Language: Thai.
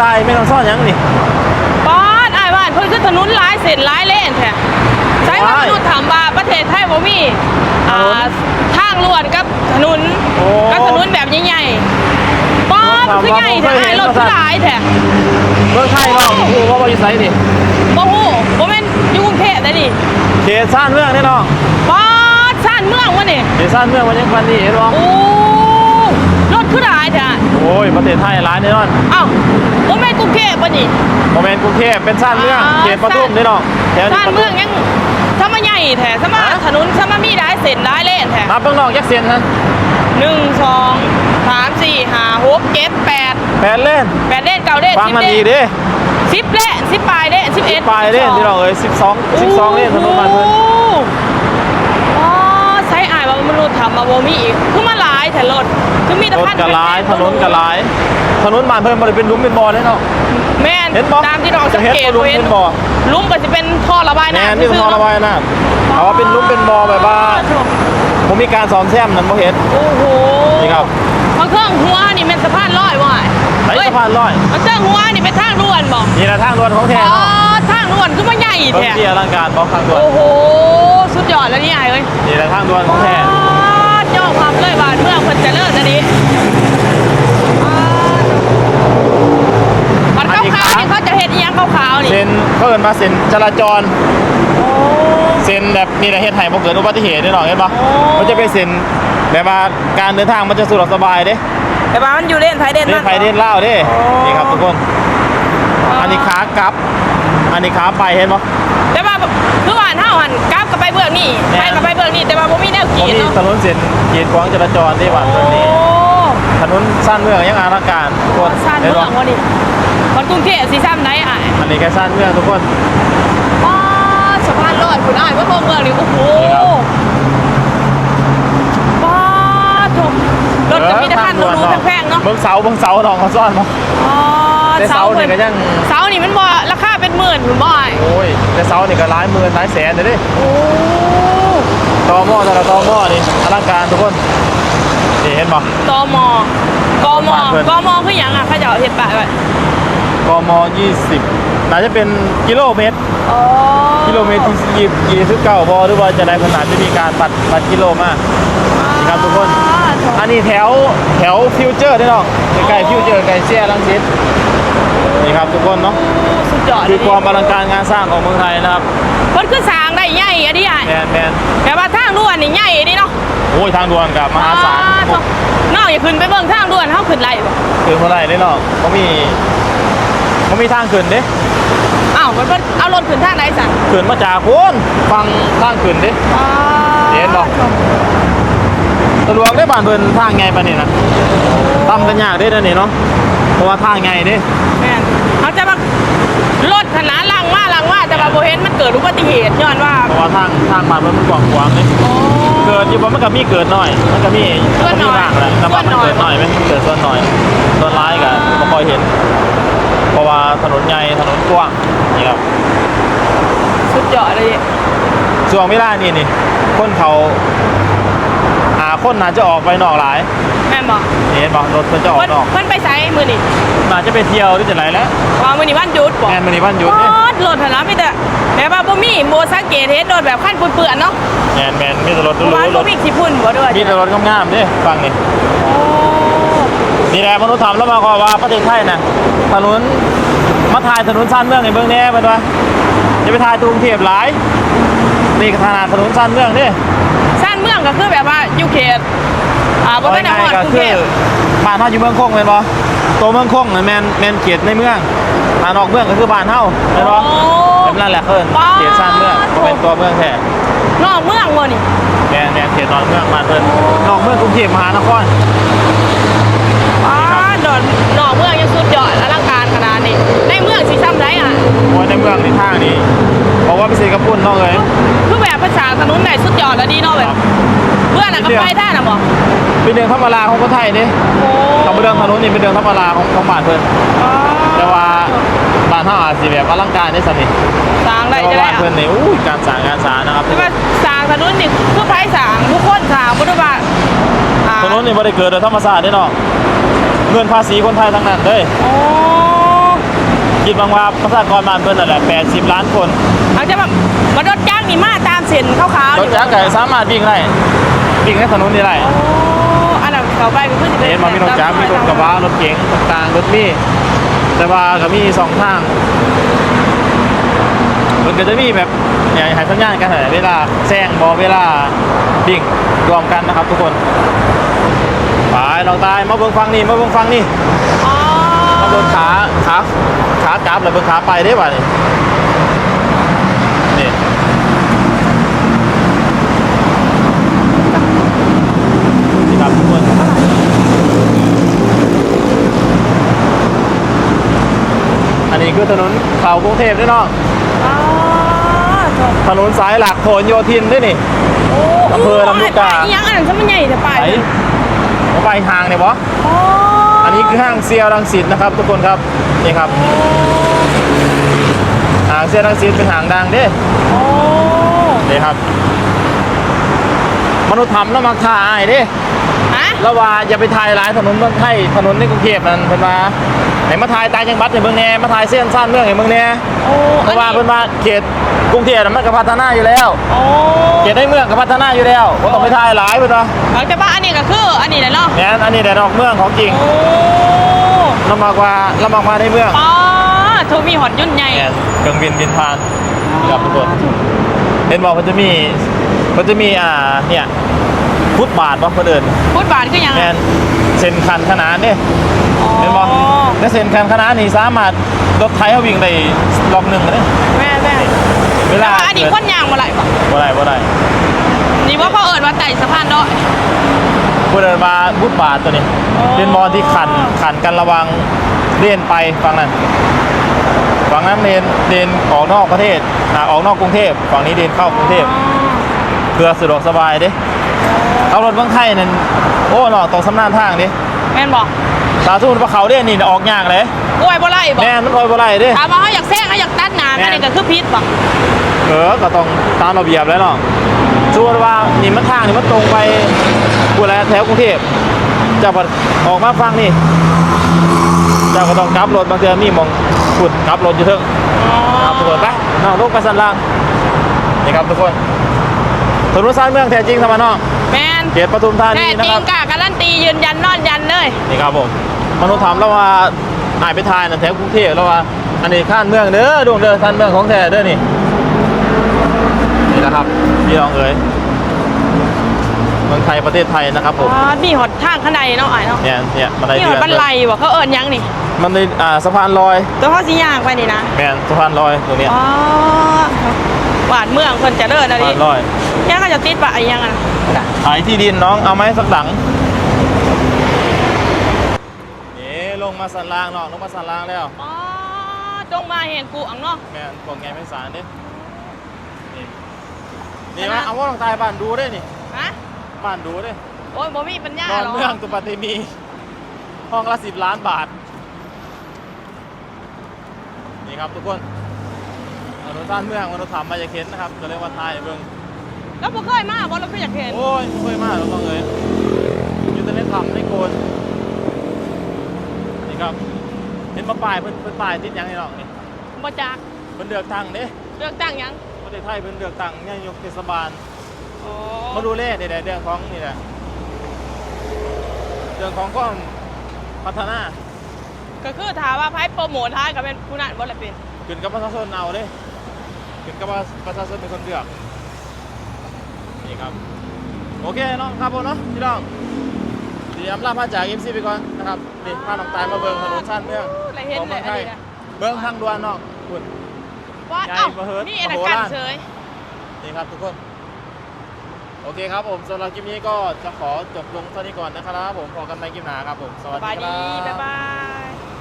ตายไม่ต้องซ่อนหยังนี่ป้อนอ้ายบ้านเพิ่นคือถนนหลายเส้นหลายเลนแท้ใช้ว่าว้ายมนุษย์ถามว่าประเทศไทยบ่มีอ่าทางลวดกับถนนโอ้กับถนนแบบใหญ่ๆป้อนคือใหญ่แท้อ้ายรถคือหลายแท้เมืองไทยเราโอ้ว่าบ่อยู่ไสนี่บ่ฮู้บ่แม่นอยู่กรุงเทพได้นี่เขตซ่านเมืองแน่นอนป้อนซ่านเมืองวะนี่เขตซ่านเมืองมันยังปันนี่เห็นบ่โอ้รถ คือหลายแท้โอ้ยประเทศไทยหลายแน่นอนเอ้าบ่แม่นกรุงเทพบ่นี่บ่แม่นกรุงเทพเป็นซ่านเมืองอ่าเขตปทุมแน่นอนแถวนี้ซ่านเมืองยังถ้ามาใหญ่แท้ถ้ามาฮะถนนถ้ามามีหลายเส้นหลายเลนแท้นับเบิ่งนอกยักเซียนฮะหนึ่งสองสามสี่ห้าหกเจ็ดแปดแปดเล่นแปดเล่นเก้าเล่นฟังสิบมันเล่ดีนเด้สิบเล่นสิบปลายเล่นสิบเอ็ดปลายเล่นที่เราเอ้ย12 12เล่นถนนมันเพิ่นอ๋อใช้อายว่ามนุษย์ทำมาโบมีอีกคือมาหลาย แต่รถคือมีแต่รถพันก็หลายถนนก็หลายถนนบ้านเพิ่นบ่ได้เป็นหลุมเป็นบ่อแน่เนาะแม่นเห็นบ่ตามที่เราสังเกตจะเห็นบ่ลุมเป็นบ่อลุมก็จะเป็นท่อระบายแม่นน้ำที่ท่อระบายน้ำเอาว่าเป็นหลุมเป็นบ่อแบบว่าผมมีการซ้อมแซมนั่นบ่เห็นโอ้โหนี่ครับเพราะเครื่องหัวนี่เป็นสะพานลอยว่ะไหนสะพานลอยมันเครื่องหัวนี่เป็นทางด่วนบอกนี่แหละทางด่วนของแท้อ๋อเนาะทางด่วนคือมันใหญ่เบิ่งแท้ที่อลังการบ่ทางด่วนโอ้โหสุดยอดแล้วนี่ไอ้เอ้ยนี่แหละทางด่วนของแท้ยอดความเลยบานเมืองเพิ่นเจะเลิศนะนี้มันขาวๆนี่เขาจะเห็นอีหยังขาวๆนี่ เส้ นเขาเอิ้นว่าเส้นจราจรโอ้เส้นแบบนี่แหละเฮ็ดให้บ่เกิดอุบัติเหตุแน่นอนเห็นปะโอ้มันจะเป็นเส้นแบบว่าการเดินทางมันจะสะดวกสบายเด้แต่ว่ามันอยู่เล่นไทยเด่นเดิมานกไปเดินลาวเด้โอ้นี่ครับทุกคน อันนี้ขากลับ อันนี้ขาไปเห็นปะแต่ว่าคือว่าเท่าหันกราฟกับไปเบื้องนี่แม่ไปกับไปเบื้องนี่แต่ว่าบ่มีแนวผมกีดมีเนาะถนนเส้นกีดขวางจราจรที่บ้านเมืองนี้โอ้ถนนสั้นเมืองยังอารักการทุกคนซ่านห็เมืนองปะวะนี่ มันกรุงเทพสิซ้ำไหนอะอันนี้แค่สั้นเมืองทุกคนอ๋อสะพานลอยคุณอ้ายว่าเมืองเมืองนี่โอ้โหนี่ครับป้าถมรถจะมีแต่คันหรูๆแพงๆเนาะเมืองเสาเมืองเสาหนองเขาซ่อนมั้งอ๋อแต่เสานี่ก็ยังเสานี่มันบ่ราคาเป็นหมื่นคุณบ่อยโอ้ยแต่เสานี่ก็หลายหมื่นหลายแสนเลยดิโอ้ตอหม้อแต่ละตอหม้อนี่อลังการทุกคนนี่เห็นปะตมกมบ้านเพิ่นกมคือหยังอะเขาจะเอาเฮ็ดปะไว้ กม20น่าจะเป็นกิโลเมตร อ๋อกิโลเมตรที่ยี่ยี่สิบเก้าพอหรือว่าจะได้ขนาดจะมีการปัดปัดกิโลมานี่ครับทุกคนอันนี้แถวแถวฟิวเจอร์ได้หรอกใกล้ๆฟิวเจอร์ใกล้เซียรังสิตนี่ครับทุกคนเนาะสุดยอดคือความอลังการงานสร้างของเมืองไทยนะครับเพิ่นคือสร้างได้ใหญ่อันนี้อะแมนแมนแต่ว่าทางด่วนนี่ใหญ่อันนี้เนาะโอ้ยทางด่วนกับมหาศาลอ่ถมนอกอย่าขึ้นไปเบิ่งทางด่วนเฮาขึ้นไรบ่คือเมื่อไหรได้หรอกเขามี เขามีทางขึ้นเด้อ้าวมันเพิ่นเอารถขึ้นทางไหนสั่นขึ้นมาจากโคนฟังทางขึ้นเด้อ๋อเห็นบ่สะดวกได้บ้านเพิ่นทางไงปานนี้นะตำกันยากเด้เดี๋ยวนี้เนาะเพราะว่าทางไงเด้แม่นเขาจะมารถขนาดลังมาลังมาแต่ว่าบ่เห็นมันเกิดอุบัติเหตุย้อนว่าเพราะว่าทางทางบ้านเพิ่นมันกว้างขวางเด้โอ้เกิดอยู่บ่มันก็มีเกิดหน่อย มันก็มีส่วนหน่อยก็มีบ้างแหละแต่ว่ามันส่วนหน่อยเกิดหน่อยไหมมันเกิดส่วนหน่อยส่วนร้ายก็บ่ค่อยเห็น เพราะว่าถนนใหญ่ถนนกว้างนี่ครับสุดยอดเลยช่วงเวลานี้นี่คนเขาหาคนน่าจะออกไปนอกหลายแม่นบอกนี่เห็นบ่รถเพิ่นจะออกเพิ่นนอกเพิ่นไปไสมื้อนี่น่าจะไปเที่ยวหรือจะไหนแล้วว่ามื้อนี้วันหยุดบ่แม่นมื้อนี้วันหยุดรเด้ถรถหั่นล่ะมีแต่แบบว่าบ่มีบ่สังเกตเห็นรถแบบคันเปื้อนๆเนาะแม่นแม่นมีแต่รถเพราะรู้ว่าๆรบ่ถมีขี้ฝุ่นบ่ด้วยมีแต่รถงามๆเด้ฟังนี่โอ้ นี่แหละมนุษย์ถามแล้วมาก็ว่าประเทศไทยนะถนนมาถ่ายถนนสั้นเมืองในเมืองแน่ไปด้วยจะไปถ่ายกรุงเทพหลายนี่ก็ขนาดถนนสั้นเมืองนี่ซ่านเมืองก็คือแบบว่าอยู่เขตอ่าบ่แม่นนครก็กรุงคืเทอพบ้านเฮาอยู่เมืองคงแม่นบ่ตัวเมืองคงน่ะแม่นแม่นเขตในเมืองบ้านนอกเมืองก็คือบ้านเฮาแม่นบ่โอ้แบบนั้นแหละเพิ่นเขตสั้นเมืองบ่เป็นตัวเมืองแท้นอกเมืองบ่นี่แม่นแม่นเขตนอกเมืองบ้านเพิ่นนอกเมืองกรุงเทพมหานคร เพื่อนน่ะก็ไปท่าน่ะบ่เป็นเรื่องธรรมดาของคนไทยเด้โอ้เขาเป็นเรื่องถนนนี่เป็นเรื่องธรรมดาของของบ้านเพิ่นอ๋อแต่ว่าบ้านเฮาอาจสิแบบอลังการได้สนิทสร้างได้แต่จะว่าได้บ้านอะเพิ่นนี่อู้ยการสร้างงานสร้างนะครับแต่ว่าสร้างถนนนี่คือไผสร้างทุกคนสร้างบ่ได้ว่าอ่าถนนนี่บ่ได้เกิดโดยธรรมชาติเด้เนาะเงินภาษีคนไทยทั้งนั้นเด้ยโอ้คิดบางว่าประชากรบ้านเพิ่นนั่นแหละ80 ล้านคนเอาจะแบบมารถจ้างนี่มาตามเส้นขาวๆรถจักรก็สามารถวิ่งได้ วิ่งในถนนนี่ได้โอ้อันนั้นเขาไปก็คือสิป็เห็นมามีรถจักรมีรถกระบะรถเก๋งต่างๆรถมีแต่ว่าก็มีสองทางมันก็จะมีแบบเนี่ยให้สัญญาณกันหน่อยเวลาแซงบอเวลาดิ่งรวมกันนะครับทุกคนไปน้องตายมาเบิ่งฟังนี่มาเบิ่งฟังนี่อ๋อมาเบิ่งขาขาขากลับแล้วเบิ่งขาไปได้ป่ะนี่นี่นี่ครับทุกคน อันนี้คือถนนเข้ากรุงเทพด้วยเนาะอ๋อถนนสายหลักโผลโยธินด้วยนี่ โอ้อำเภอลำลูกกาไปอีหยังอันนั้นซะมันใหญ่จะไปไปมาไปทางเนี่ยบออ๋ออันนี้คือห้างเซียวรังสิตนะครับ ทุกคนครับนี่ครับห้างเซียวรังสิตเป็นห้างดังเด้โอ้นี่ครับม นุษย์ทำแล้วมาถ่ายเด้ฮะแล้วว่าอย่าไปถ่ายหลายถนนเมืองไทยถนนในกรุงเทพนั่นเพิ่นว่าให้มาถ่ายต่างจังหวัดให้เมืองแหน่มาถ่ายเส้นสั้นเมืองให้เมืองแหน่โอ้เพราะว่าอันเพิ่นนี้ว่าเขตกรุงเทพน่ะมันก็พัฒนาอยู่แล้ว โอ้เขตในเมืองก็พัฒนาอยู่แล้วบ่ต้องไปถ่ายหลายเพิ่นว่าหลังจากบ้านอันนี้ก็คืออันนี้แหละเนาะแม่นอันนี้แดดออกเมืองของจริงโอ้ลำบากกว่าลำบากกว่าในเมืองอ๋อทูมีหอดยุ่นใหญ่แม่นเครื่องบินบินผ่านครับทุกคนเห็นบอกมันจะมี มันจะมีอ่าเนี่ยฟุตบาทบ่เพิ่นเอิ้นพูดบาทคือหยังแม่นเส้นคันขนานเด้อ๋อเห็นบ่และเส้นคันขนานนี่สามารถรถไถเฮาวิ่งได้รอบหนึงเด้แม่แม่เวแต่ลาว่าอันนี้คนยางมาไหลบ่บ่ได้บ่ได้นี่ว่าเขาเอิญว่าไต่สะพานดอยเพิ่นเอิ้นว่าฟุตบาทตัวนี้ อ๋อ เป็นบอลที่ขันขันกันระวังเลนไปฝั่งนั้นฝั่งนั้นเลนเลนออกนอกประเทศอ่าออกนอกกรุงเทพฝั่งนี้เลนเข้ากรุงเทพ เพื่อสะดวกสบายเด้เอารถเมืองไทยนั่นโอ้เนาะตรงสำนานทางเด้แม่นบอกสาธุนพระเขาเด้นี่ออกยากเลยกล้วยบ่ไหลบอกแม่นมันลอยบ่ไรเด้ถามว่าเขาอยากแซงเขาอยากตัดหนาแม่อันนี้ก็คือพิษบอกเออก็ต้องตามระเบียบแล้วเนาะส่วนว่านี่มันทางนี่มันตรงไปกูแลแถวกรุงเทพเจะออกมาฟังนี่เจ้าก็ต้องกลับรถบางเทื่อมีหมองขุดกลับรถอยู่เถอะครับทุกคนไปน้องลูกไปสันล่างนี่ครับทุกคน ถนนสายเมืองแท้จริงธรรมนองแม่นเขตปทุมธาแน่นีจนะริคงรับกะการันตียืนยันนอนยันเลย นี่ครับผมมนุษย์ถามแล้วว่าหายไปทายนะแถวกรุงเทพแล้วว่าอันนี้ข้านเมืองเด้อดวงเด้อท่านเมืองของแท้เด้อนี่นี่นะครับพี่น้องเอ๋ยเมืองไทยประเทศไทยนะครับผมอ๋อนี่หอดทางข้างในเนาะอ้ายเนาะเนี่ยเนี่ยมันได้นี่หเดืออดนบันไลบอกเขาเอิญยังนี่ มันได้อ่าสะพานลอย ตัวเขาสิย่างไปนี่นะแมนสะพานลอยตรงเนี้ย อ๋อ หวานเมืองคนเจะเลิศอะไรสะพานลอยยังก็จะติดปะไอ้ยังอะขายที่ดินน้องเอาไหมสักหลังนี่ลงมาสันล่างเนาะลงมาสันล่างแล้วอ๋อจงมาเห็นกูอังเนาะแม่นบอกไงไม่สารเด้นี่นี่มาเอาว่าลองตายบ้านดูได้นี่ฮะบ้านดูได้โอ้ยบ่มีปัญญานอนหรอกเมืองตุปาติมีห้องละสิบล้านบาทนี่ครับทุกคน มนุษย์ท่านเมืองมนุษย์ถามมาจากเข็นนะครับก็เรียกว่าไทยเมืองแล้วบ่เคยมาบ่เราก็อยากเห็นโอ้ยไม่เคยมากเราต้องเลยอยู่แต่ในถ้ำในโกนนี่ครับเห็นมาป้ายเพิ่นเพิ่นป้ายติดหยังไงหรอกนี่บ่จักเพิ่นเดือกตั้งเด้เลือกตั้งหยังประเทศไทยเพิ่นเดือกตั้งนายกเทศบาลโอ้มาดูแลในเรื่องของนี่แหละเรื่องของก็พัฒนาก็คือถามว่าไพ่โปรโมทท้ายก็เป็นผู้นั้นบ่ละเป็นขึ้นกับประชาชนเอาเลย ขึ้นกับว่าประชาชนเป็นคนเลือกนี่ครับ โอเคน้องครับผมเนาะพี่น้องเดี๋ยวอำลาพาจากเอ็มซีไปก่อนนะครับนี่พาน้องตายมาเบิ่งถนนชั้นเมืองอะไรเห็นของเลเมือยงอัไทนยนี้นะเบิ่งทางด่วนเนาะคุณว่าใหญ่เอ้ามาเฮิร์ตนี่อันนั้นมโหกันฬารเฉยนี่ครับทุกคนโอเคครับผมสำหรับคลิปนี้ก็จะขอจบลงเท่านี้ก่อนนะครับ ผมพอกันใหม่คลิปหน้าครับผมสสวัสบายดีดีครับบ๊ายบาย